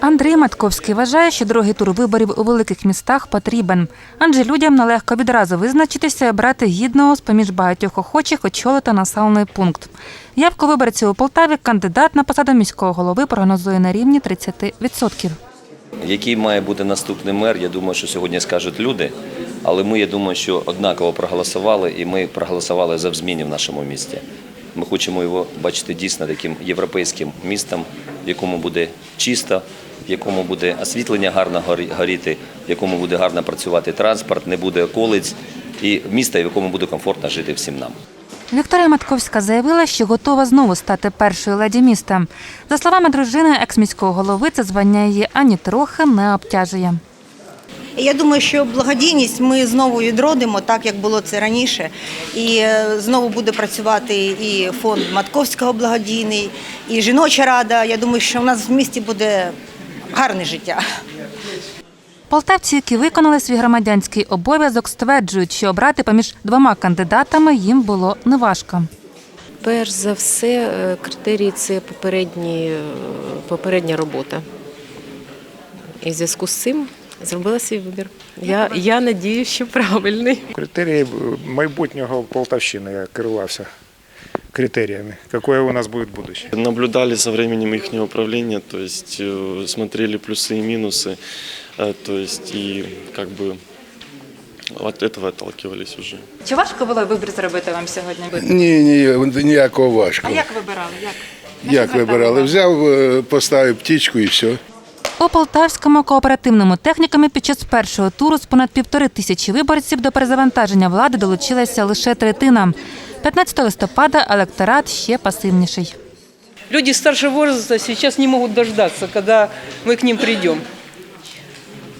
Андрій Матковський вважає, що другий тур виборів у великих містах потрібен, адже людям нелегко відразу визначитися і обрати гідного з поміж багатьох охочих очолити населений пункт. Явку виборців у Полтаві кандидат на посаду міського голови прогнозує на рівні 30%. Який має бути наступний мер, я думаю, що сьогодні скажуть люди. Але ми, я думаю, що однаково проголосували, і ми проголосували за зміни в нашому місті. Ми хочемо його бачити дійсно таким європейським містом, в якому буде чисто, в якому буде освітлення гарно горі- горіти, в якому буде гарно працювати транспорт, не буде околиць, і місто, в якому буде комфортно жити всім нам. Вікторія Матковська заявила, що готова знову стати першою леді міста. За словами дружини екс-міського голови, це звання її ані трохи не обтяжує. Я думаю, що благодійність ми знову відродимо, так як було це раніше. І е, знову буде працювати і фонд Матковського благодійний, і жіноча рада. Я думаю, що в нас в місті буде гарне життя. Полтавці, які виконали свій громадянський обов'язок, стверджують, що обрати поміж двома кандидатами їм було неважко. Перш за все, е, критерії це попередні, е, попередня робота. І в зв'язку з цим зробила свій вибір. Я, я надію, що правильний. Критерії е, майбутнього Полтавщини я керувався критеріями, яке у нас буде будущее. Наблюдали со временем их управления, то есть э, смотрели плюсы и минусы, э, то есть и как бы от этого отталкивались уже. Чи важко було вибір зробити вам сьогодні? Ні, ні, ніякого важко. як вибирали? Як? Як вибирали? Взяв, е, поставив птічку і все. У Полтавському кооперативному технікумі під час першого туру з понад півтори тисячі виборців до перезавантаження влади долучилася лише третина. 15 листопада електорат ще пасивніший. Люди старшего возраста сейчас не могут дождаться, когда мы к ним придем.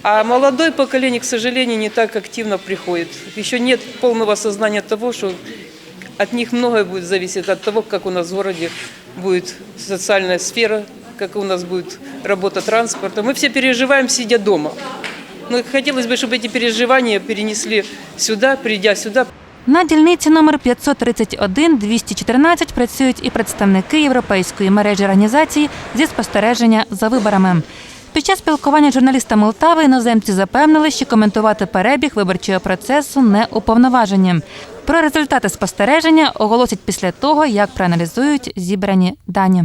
А молодое поколение, к сожалению, не так активно приходит. Еще нет полного сознания того, что от них многое будет зависеть от того, как у нас в городе будет социальная сфера, как у нас будет работа транспорта. Мы все переживаем, сидя дома. Но хотелось бы, чтобы эти переживания перенесли сюда, придя сюда, На дільниці номер 531-214 працюють і представники європейської мережі організацій зі спостереження за виборами. Під час спілкування з журналістами Молтави іноземці запевнили, що коментувати перебіг виборчого процесу не уповноважені. Про результати спостереження оголосять після того, як проаналізують зібрані дані.